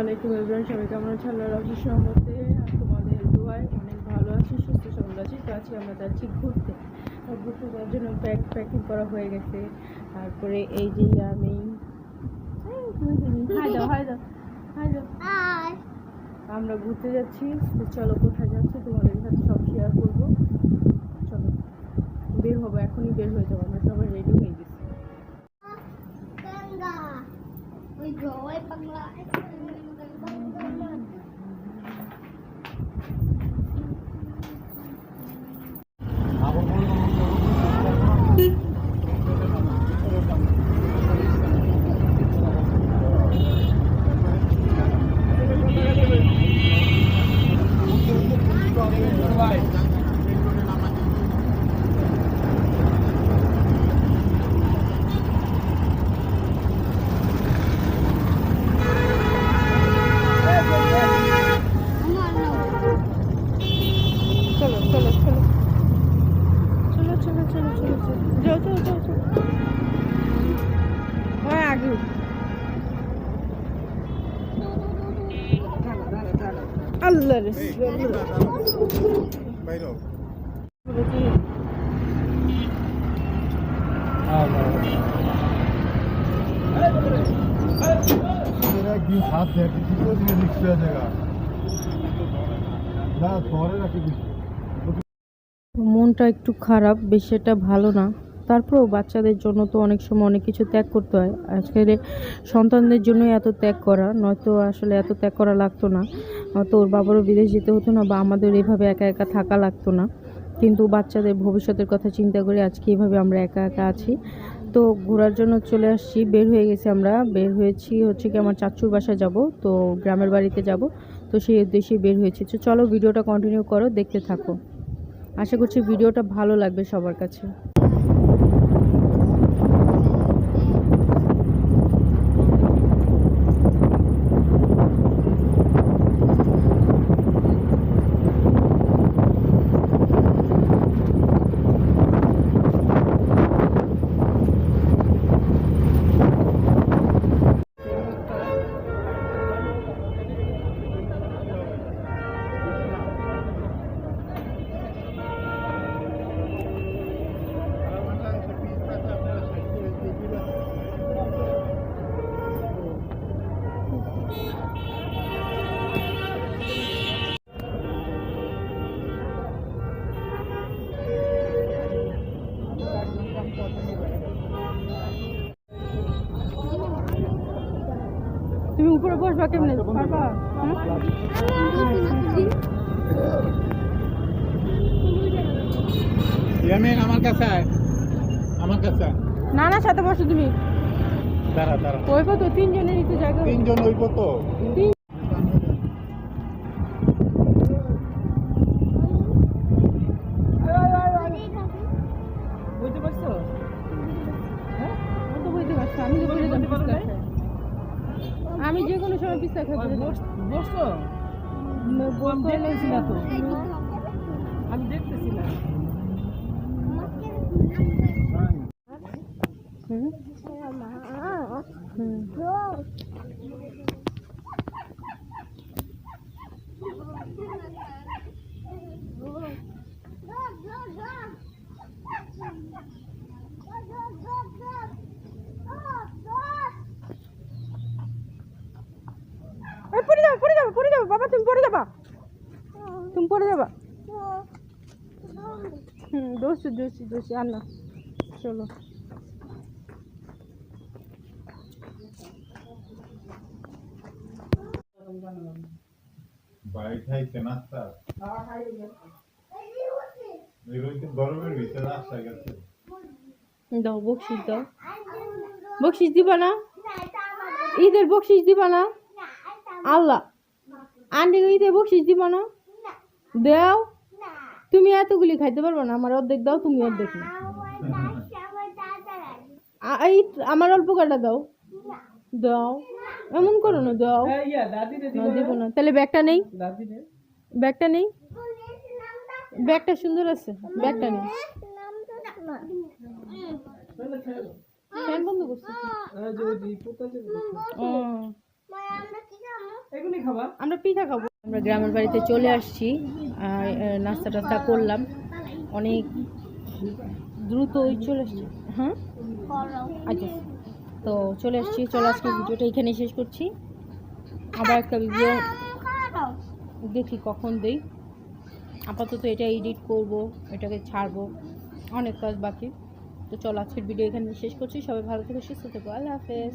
আলাইকুম এভরিওয়ান সবাই কেমন আছে আল্লাহর রাবুর সহমতে আর তোমাদের দোয়ায় অনেক ভালো আছি সুস্থ সবল আছি। তো আজকে আমরা যাচ্ছি ঘুরতে। ঘুরতে যাওয়ার জন্য ব্যাগ প্যাকিং করা হয়ে গেছে। তারপরে এই যে আমি হাই দাও হাই দাও হাই দাও। আমরা ঘুরতে যাচ্ছি। তো চলো কোথায় যাচ্ছি তোমাদের সাথে সব শেয়ার করব। চলো বের হব এখনই বের হয়ে যাব। আমরা সবাই রেডি হয়ে গেছি। Dồi মনটা একটু খারাপ, বেশি এটা ভালো না। তারপরেও বাচ্চাদের জন্য তো অনেক সময় অনেক কিছু ত্যাগ করতে হয়। আজকের সন্তানদের জন্যই এত ত্যাগ করা, নয়তো আসলে এত ত্যাগ করা লাগতো না। তো ওর বাবারও বিদেশ যেতে হতো না বা আমাদের এভাবে একা একা থাকা লাগতো না। কিন্তু বাচ্চাদের ভবিষ্যতের কথা চিন্তা করে আজকে এভাবে আমরা একা একা আছি। তো ঘোরার জন্য চলে আসছি, বের হয়ে গেছি আমরা। বের হয়েছি হচ্ছে কি আমার চাচুর বাসায় যাব, তো গ্রামের বাড়িতে যাব। তো সেই উদ্দেশ্যে বের হয়েছি। তো চলো ভিডিওটা কন্টিনিউ করো, দেখতে থাকো। আশা করছি ভিডিওটা ভালো লাগবে সবার কাছে। উপরে বসবা কেমনে? ইয়ামিন আমার কাছে আয়। আমার কাছে না না সাথে বসো তুমি। দাঁড়া দাঁড়া। ওই তো তিনজনেরই তো জায়গা তিনজন হইব তো। বুঝতে পারছ? হ্যাঁ? আমি তো বুঝতে পারছি। আমি যে কোনো সময় পিস্তা বসছো? বসতে না তো। আমি দেখতেছিলাম হুম? হুম এই পড়ে যাবে পড়ে যাবে পড়ে যাবে বাবা তুমি পড়ে যাবা। তুমি পড়ে যাবা। হুম দোষী দোষী দোষী আর না। চলো। গরমের ভিতরে গেছে। দাও বকশিস দাও। বকশিস দিবা না? ঈদের বকশিস দিবা না? আল্লাহ। আন্টি ঈদের বকশিস দিবা না? দাও। তুমি এতগুলি খাইতে পারবে না আমার অর্ধেক দাও তুমি অর্ধেক না এই আমার অল্প কাটা দাও। দাও। এমন করো না দাও। দিব না তাহলে ব্যাগটা নেই। ব্যাগটা নেই? ব্যাগটা সুন্দর আছে ব্যাগটা নেই। ফ্যান বন্ধ করছে। ও। আমরা পিঠা খাব। আমরা গ্রামের বাড়িতে চলে আসছি নাস্তা টাস্তা করলাম। অনেক দ্রুতই চলে আসছি। হ্যাঁ? আচ্ছা। তো চলে আসছি, চলে আজকে ভিডিওটা এখানে শেষ করছি। আবার একটা ভিডিও দেখি কখন দেই। আপাতত এটা এডিট করব, এটাকে ছাড়বো। অনেক কাজ বাকি। তো চলো আজকের ভিডিও এখানে শেষ করছি। সবাই ভালো থেকে, সুস্থ থেকো। আল্লাহ হাফেজ।